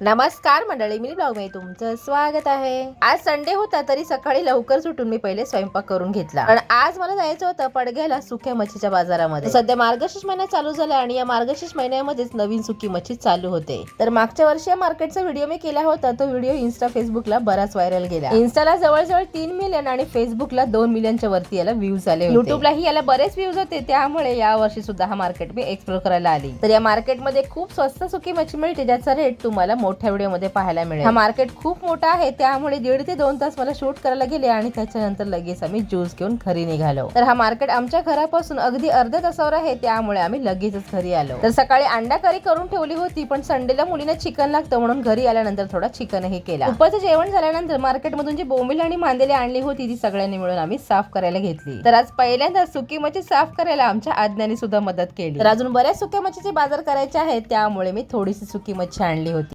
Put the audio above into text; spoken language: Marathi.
नमस्कार मंडळी मी ब्लॉगमध्ये तुमचं स्वागत आहे. आज संडे होता तरी सकाळी लवकर सुटून मी पहिले स्वयंपाक करून घेतला. पण आज मला जायचं होतं पडघ्याला सुक्या मच्छीच्या बाजारामध्ये. सध्या मार्गशीर्ष महिना चालू झाला आणि या मार्गशीर्ष महिन्यामध्येच नवीन सुकी मच्छी चालू होते. तर मागच्या वर्षी या मार्केटचा व्हिडिओ मी केला होता तो व्हिडिओ इन्स्टा फेसबुकला बराच व्हायरल गेला. इन्स्टाला जवळजवळ तीन मिलियन आणि फेसबुकला दोन मिलियनच्या वरती याला व्ह्यूज आले युट्यूबलाही याला बरेच व्ह्यूज होते त्यामुळे या वर्षी सुद्धा हा मार्केट मी एक्सप्लोर करायला आली. तर या मार्केटमध्ये खूप स्वस्त सुकी मच्छी मिळते ज्याचा रेट तुम्हाला मोठ्या व्हिडिओमध्ये पाहायला मिळेल. हा मार्केट खूप मोठा आहे त्यामुळे दीड ते दोन तास मला शूट करायला गेले आणि त्याच्यानंतर लगेच आम्ही ज्यूस घेऊन घरी निघालो. तर हा मार्केट आमच्या घरापासून अगदी अर्ध्या तासावर आहे त्यामुळे आम्ही लगेचच घरी आलो. तर सकाळी अंडा करी करून ठेवली होती पण संडेला मुलीने चिकन लागतं म्हणून घरी आल्यानंतर थोडा चिकनही केला. दुपारचं जेवण झाल्यानंतर मार्केटमधून जी बोंबिल आणि मांदेली आणली होती ती सगळ्यांनी मिळून आम्ही साफ करायला घेतली. तर आज पहिल्यांदा सुकी मच्छी साफ करायला आमच्या आज्ञाने सुद्धा मदत केली. तर अजून बऱ्याच सुक्या मच्छीचे बाजार करायचे आहेत त्यामुळे मी थोडीशी सुकी मच्छी आणली होती.